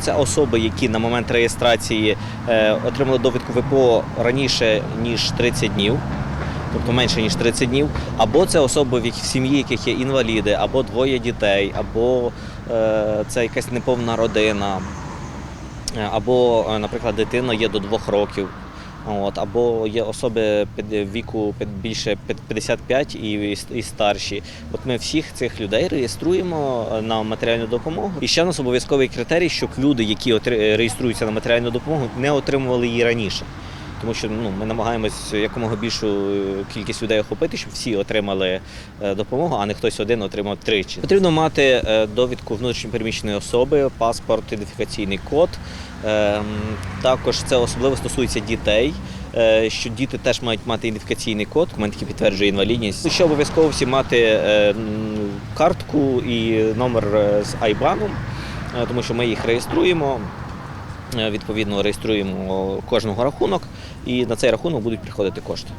Це особи, які на момент реєстрації е, отримали довідку ВПО раніше ніж 30 днів. Тобто менше ніж 30 днів, або це особи, в сім'ї яких є інваліди, або двоє дітей, або е, це якась неповна родина, е, або, наприклад, дитина є до двох років. От, або є особи під віку під більше під 55 і, і старші. От ми всіх цих людей реєструємо е, на матеріальну допомогу. І ще у нас обов'язковий критерій, щоб люди, які реєструються на матеріальну допомогу, не отримували її раніше. Тому що ну, ми намагаємось якомога більшу е, кількість людей охопити, щоб всі отримали е, допомогу, а не хтось один отримав тричі. Потрібно мати е, довідку внутрішньопереміщеної особи, паспорт, ідентифікаційний код. Ем, Також це особливо стосується дітей, що діти теж мають мати ідентифікаційний код, документ, який підтверджує інвалідність. Ще обов'язково всі мати картку і номер з Айбаном, тому що ми їх реєструємо. Е, Відповідно, реєструємо кожного рахунок, і на цей рахунок будуть приходити кошти.